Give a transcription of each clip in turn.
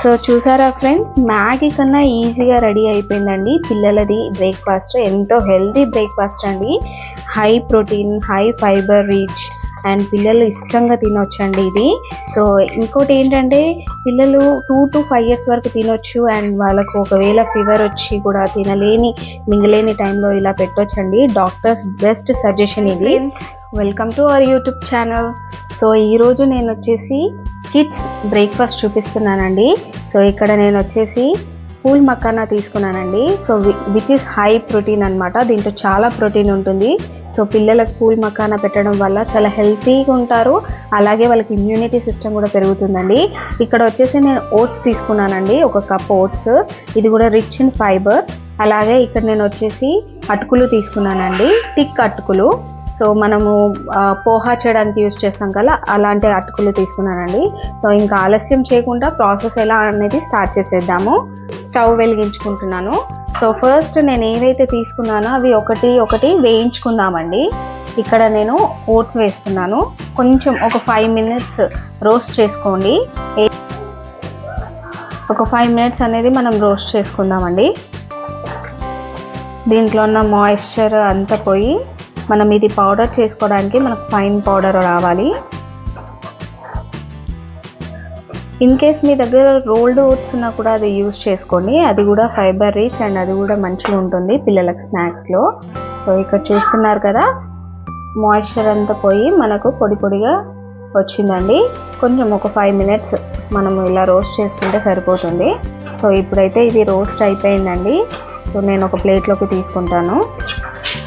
So చూసారా friends Maggi కన్నా ఈజీగా రెడీ అయిపోయిందండి. పిల్లలది బ్రేక్ఫాస్ట్ ఎంతో హెల్తీ బ్రేక్ఫాస్ట్ అండి. High protein high fibre rich and పిల్లలు ఇష్టంగా తినొచ్చండి ఇది. సో ఇంకోటి ఏంటంటే పిల్లలు టూ టు ఫైవ్ ఇయర్స్ వరకు తినొచ్చు అండ్ వాళ్ళకు ఒకవేళ ఫీవర్ వచ్చి కూడా తినలేని మింగలేని టైంలో ఇలా పెట్టొచ్చండి. డాక్టర్స్ బెస్ట్ సజెషన్ ఇది. Welcome to our YouTube channel. So ఈరోజు నేను వచ్చేసి కిడ్స్ బ్రేక్ఫాస్ట్ చూపిస్తున్నానండి. సో ఇక్కడ నేను వచ్చేసి పూల్ మక్కానా తీసుకున్నానండి. So which is high protein అన్నమాట. దీంట్లో చాలా ప్రోటీన్ ఉంటుంది. సో పిల్లలకు పూల్ మకాన పెట్టడం వల్ల చాలా హెల్తీగా ఉంటారు. అలాగే వాళ్ళకి ఇమ్యూనిటీ సిస్టమ్ కూడా పెరుగుతుందండి. ఇక్కడ వచ్చేసి నేను ఓట్స్ తీసుకున్నానండి. ఒక కప్ ఓట్స్ ఇది కూడా రిచ్ ఇన్ ఫైబర్ అలాగే ఇక్కడ నేను వచ్చేసి అటుకులు తీసుకున్నానండి. థిక్ అటుకులు. సో మనము పోహా చేయడానికి యూజ్ చేస్తాం కదా అలాంటి అటుకులు తీసుకున్నానండి. సో ఇంకా ఆలస్యం చేయకుండా ప్రాసెస్ ఎలా అనేది స్టార్ట్ చేసేద్దాము. స్టవ్ వెలిగించుకుంటున్నాను. సో ఫస్ట్ నేను ఏవైతే తీసుకున్నానో అవి ఒకటి ఒకటి వేయించుకుందామండి. ఇక్కడ నేను ఓట్స్ వేస్తున్నాను. కొంచెం ఒక ఫైవ్ మినిట్స్ రోస్ట్ చేసుకోండి. ఒక ఫైవ్ మినిట్స్ అనేది మనం రోస్ట్ చేసుకుందామండి. దీంట్లో ఉన్న మాయిశ్చర్ అంతా పోయి మనం ఇది పౌడర్ చేసుకోవడానికి మనకు ఫైన్ పౌడర్ రావాలి. ఇన్ కేస్ మీ దగ్గర రోల్డ్ ఓట్స్ ఉన్నా కూడా అది యూస్ చేసుకోండి. అది కూడా ఫైబర్ రీచ్ అండ్ అది కూడా మంచిగా ఉంటుంది పిల్లలకు స్నాక్స్లో సో ఇక్కడ చూస్తున్నారు కదా మాయిశ్చర్ అంతా పోయి మనకు పొడి పొడిగా వచ్చిందండి. కొంచెం ఒక ఫైవ్ మినిట్స్ మనం ఇలా రోస్ట్ చేసుకుంటే సరిపోతుంది. సో ఇప్పుడైతే ఇది రోస్ట్ అయిపోయిందండి. సో నేను ఒక ప్లేట్లోకి తీసుకుంటాను.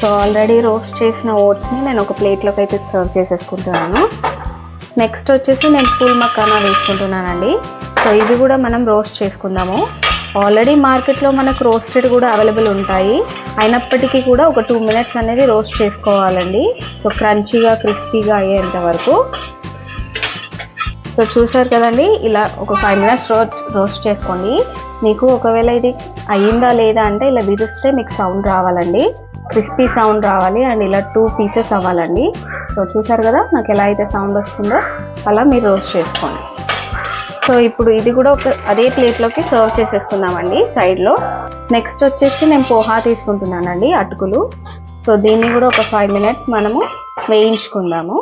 సో ఆల్రెడీ రోస్ట్ చేసిన ఓట్స్ని నేను ఒక ప్లేట్లోకి అయితే సర్వ్ చేసేసుకుంటున్నాను. నెక్స్ట్ వచ్చేసి నేను పూల్ మక్కానా వేసుకుంటున్నానండి. సో ఇది కూడా మనం రోస్ట్ చేసుకుందాము. ఆల్రెడీ మార్కెట్లో మనకు రోస్టెడ్ కూడా అవైలబుల్ ఉంటాయి. అయినప్పటికీ కూడా ఒక టూ మినిట్స్ అనేది రోస్ట్ చేసుకోవాలండి. సో క్రంచీగా క్రిస్పీగా అయ్యేంత వరకు. సో చూసారు కదండి ఇలా ఒక ఫైవ్ మినిట్స్ రోస్ట్ రోస్ట్ చేసుకోండి. మీకు ఒకవేళ ఇది అయ్యిందా లేదా అంటే ఇలా విరిస్తే మీకు సౌండ్ రావాలండి. క్రిస్పీ సౌండ్ రావాలి. అండ్ ఇలా టూ పీసెస్ అవ్వాలండి. సో చూసారు కదా నాకు ఎలా అయితే సౌండ్ వస్తుందో? అలా మీరు రోస్ట్ చేసుకోండి. సో ఇప్పుడు ఇది కూడా ఒక అదే ప్లేట్లోకి సర్వ్ చేసేసుకుందామండి సైడ్లో నెక్స్ట్ వచ్చేసి నేను పోహా తీసుకుంటున్నానండి అటుకులు. సో దీన్ని కూడా ఒక ఫైవ్ మినిట్స్ మనము వేయించుకుందాము.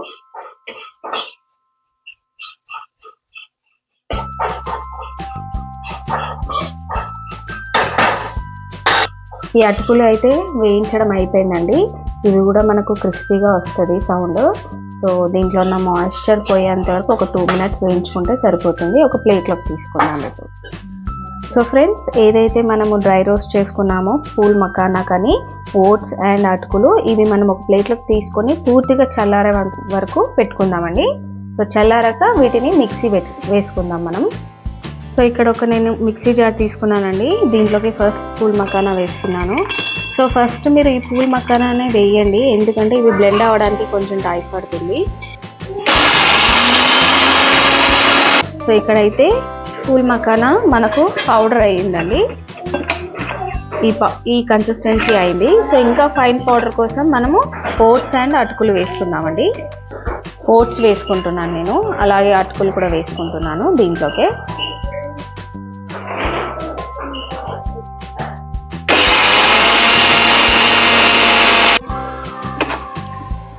ఈ అటుకులు అయితే వేయించడం అయిపోయిందండి. ఇవి కూడా మనకు క్రిస్పీగా వస్తుంది సౌండ్. సో దీంట్లో ఉన్న మాయిశ్చర్ పోయేంత వరకు ఒక టూ మినిట్స్ వేయించుకుంటే సరిపోతుంది. ఒక ప్లేట్లోకి తీసుకున్నాం ఇప్పుడు. సో ఫ్రెండ్స్ ఏదైతే మనము డ్రై రోస్ట్ చేసుకున్నామో పూల్ మకానా కానీ ఓట్స్ అండ్ అటుకులు ఇవి మనం ఒక ప్లేట్లోకి తీసుకొని పూర్తిగా చల్లారే వరకు- పెట్టుకుందామండి. సో చల్లారాక వీటిని మిక్సీ వేసుకుందాం మనం. సో ఇక్కడ ఒక నేను మిక్సీ జార్ తీసుకున్నానండి. దీంట్లోకి ఫస్ట్ పూల్ మకానా వేసుకున్నాను. సో ఫస్ట్ మీరు ఈ పూల్ మకానానే వేయండి. ఎందుకంటే ఇవి బ్లెండ్ అవ్వడానికి కొంచెం టైం పడుతుంది. సో ఇక్కడైతే పూల్ మకానా మనకు పౌడర్ అయ్యిందండి. ఈ ఈ కన్సిస్టెన్సీ అయింది. సో ఇంకా ఫైన్ పౌడర్ కోసం మనము ఓట్స్ అండ్ అటుకులు వేసుకుందామండి. ఓట్స్ వేసుకుంటున్నాను నేను. అలాగే అటుకులు కూడా వేసుకుంటున్నాను దీంట్లోకే.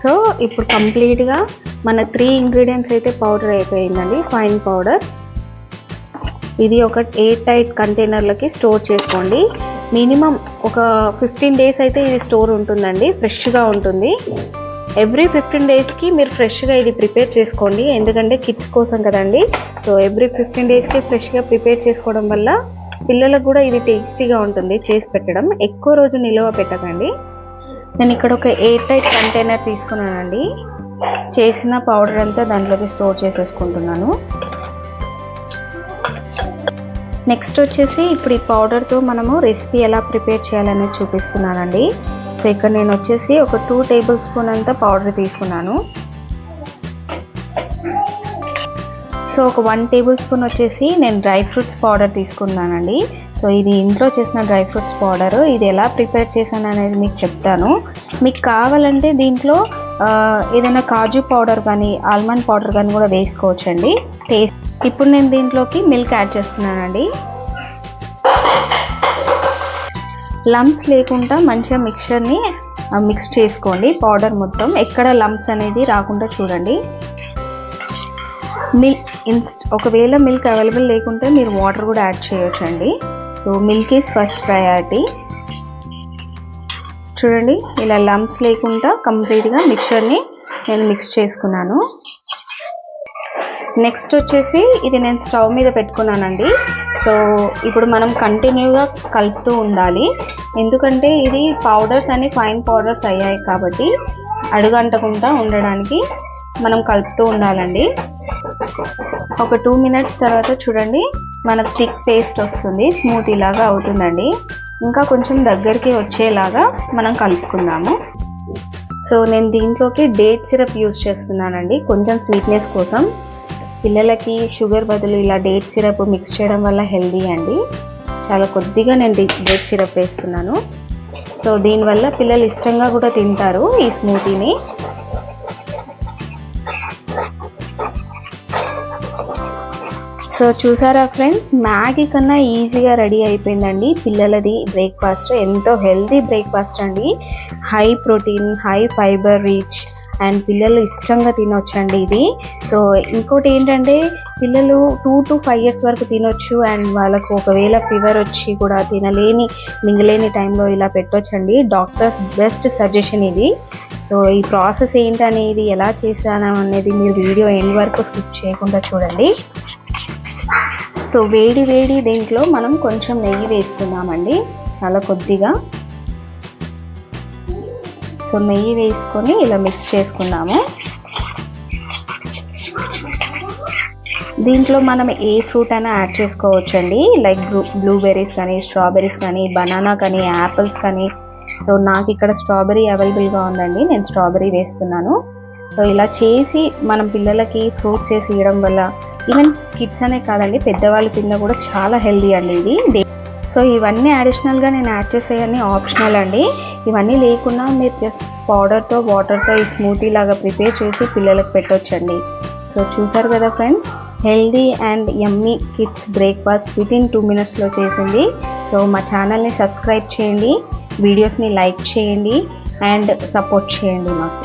సో ఇప్పుడు కంప్లీట్గా మన త్రీ ఇంగ్రీడియంట్స్ అయితే పౌడర్ అయిపోయిందండి ఫైన్ పౌడర్. ఇది ఒక ఎయిర్ టైట్ కంటైనర్లకి స్టోర్ చేసుకోండి. మినిమం ఒక ఫిఫ్టీన్ డేస్ అయితే ఇది స్టోర్ ఉంటుందండి ఫ్రెష్గా ఉంటుంది. ఎవ్రీ ఫిఫ్టీన్ డేస్కి మీరు ఫ్రెష్గా ఇది ప్రిపేర్ చేసుకోండి ఎందుకంటే కిడ్స్ కోసం కదండి. సో ఎవ్రీ ఫిఫ్టీన్ డేస్కి ఫ్రెష్గా ప్రిపేర్ చేసుకోవడం వల్ల పిల్లలకు కూడా ఇది టేస్టీగా ఉంటుంది చేసి పెట్టడం. ఎక్కువ రోజు నిల్వ పెట్టకండి. నేను ఇక్కడ ఒక ఎయిర్ టైట్ కంటైనర్ తీసుకున్నానండి. చేసిన పౌడర్ అంతా దాంట్లోకి స్టోర్ చేసేసుకుంటున్నాను. నెక్స్ట్ వచ్చేసి ఇప్పుడు ఈ పౌడర్తో మనము రెసిపీ ఎలా ప్రిపేర్ చేయాలనేది చూపిస్తున్నానండి. సో ఇక్కడ నేను వచ్చేసి ఒక టూ టేబుల్ స్పూన్ అంతా పౌడర్ తీసుకున్నాను. సో ఒక వన్ టేబుల్ స్పూన్ వచ్చేసి నేను డ్రై ఫ్రూట్స్ పౌడర్ తీసుకున్నానండి. సో ఇది ఇంట్లో చేసిన డ్రై ఫ్రూట్స్ పౌడర్. ఇది ఎలా ప్రిపేర్ చేశాను అనేది మీకు చెప్తాను. మీకు కావాలంటే దీంట్లో ఏదైనా కాజు పౌడర్ కానీ ఆల్మండ్ పౌడర్ కానీ కూడా వేసుకోవచ్చండి. టేస్ట్ ఇప్పుడు నేను దీంట్లోకి మిల్క్ యాడ్ చేస్తున్నానండి. లంప్స్ లేకుండా మంచిగా మిక్చర్ని మిక్స్ చేసుకోండి పౌడర్ మొత్తం. ఎక్కడ లంప్స్ అనేది రాకుండా చూడండి. మిల్క్ ఇన్స్ట్ ఒకవేళ మిల్క్ అవైలబుల్ లేకుంటే మీరు వాటర్ కూడా యాడ్ చేయొచ్చండి. So milk is first priority చూడండి ఇలా లంప్స్ లేకుండా కంప్లీట్గా మిక్చర్ని నేను మిక్స్ చేసుకున్నాను. నెక్స్ట్ వచ్చేసి ఇది నేను స్టవ్ మీద పెట్టుకున్నానండి. సో ఇప్పుడు మనం కంటిన్యూగా కలుపుతూ ఉండాలి. ఎందుకంటే ఇది పౌడర్స్ అని ఫైన్ పౌడర్స్ అయ్యాయి కాబట్టి అడుగంటకుండా ఉండడానికి మనం కలుపుతూ ఉండాలండి. ఒక టూ మినిట్స్ తర్వాత చూడండి మనకు థిక్ పేస్ట్ వస్తుంది స్మూతీ లాగా అవుతుందండి. ఇంకా కొంచెం దగ్గరికి వచ్చేలాగా మనం కలుపుకుందాము. సో నేను దీంట్లోకి డేట్ సిరప్ యూస్ చేస్తున్నానండి కొంచెం స్వీట్నెస్ కోసం. పిల్లలకి షుగర్ బదులు ఇలా డేట్ సిరప్ మిక్స్ చేయడం వల్ల హెల్దీ అండి. చాలా కొద్దిగా నేను డేట్ సిరప్ వేస్తున్నాను. సో దీనివల్ల పిల్లలు ఇష్టంగా కూడా తింటారు ఈ స్మూతీని. సో చూసారా ఫ్రెండ్స్ మ్యాగీ కన్నా ఈజీగా రెడీ అయిపోయిందండి. పిల్లలది బ్రేక్ఫాస్ట్ ఎంతో హెల్తీ బ్రేక్ఫాస్ట్ అండి. High protein high fibre rich and పిల్లలు ఇష్టంగా తినొచ్చండి ఇది. సో ఇంకోటి ఏంటంటే పిల్లలు టూ టు ఫైవ్ ఇయర్స్ వరకు తినొచ్చు అండ్ వాళ్ళకు ఒకవేళ ఫీవర్ వచ్చి కూడా తినలేని మింగలేని టైంలో ఇలా పెట్టొచ్చండి. డాక్టర్స్ బెస్ట్ సజెషన్ ఇది. సో ఈ ప్రాసెస్ ఏంటనేది ఎలా చేశాను అనేది మీరు వీడియో ఎండ్ వరకు స్కిప్ చేయకుండా చూడండి. సో వేడి వేడి దీంట్లో మనం కొంచెం నెయ్యి వేసుకుందామండి. చాలా కొద్దిగా. సో నెయ్యి వేసుకొని ఇలా మిక్స్ చేసుకున్నాము దీంట్లో మనం ఏ ఫ్రూట్ అయినా యాడ్ చేసుకోవచ్చండి. లైక్ బ్లూ బ్లూబెర్రీస్ కానీ స్ట్రాబెర్రీస్ కానీ బనానా కానీ యాపిల్స్ కానీ. సో నాకు ఇక్కడ స్ట్రాబెర్రీ అవైలబుల్గా ఉందండి. నేను స్ట్రాబెర్రీ వేస్తున్నాను. సో ఇలా చేసి మనం పిల్లలకి ఫ్రూట్ చేసి ఇవ్వడం వల్ల ఈవెన్ కిడ్స్ అనే కాదండి పెద్దవాళ్ళు తిన్నా కూడా చాలా హెల్దీ అండి ఇది. సో ఇవన్నీ అడిషనల్గా నేను యాడ్ చేసేవన్నీ ఆప్షనల్ అండి. ఇవన్నీ లేకుండా మీరు జస్ట్ పౌడర్తో వాటర్తో ఈ స్మూతీ లాగా ప్రిపేర్ చేసి పిల్లలకు పెట్టొచ్చండి. సో చూసారు కదా friends healthy and yummy kids breakfast with in two మినిట్స్లో చేసింది. సో మా ఛానల్ని సబ్స్క్రైబ్ చేయండి వీడియోస్ని లైక్ చేయండి అండ్ సపోర్ట్ చేయండి మాకు.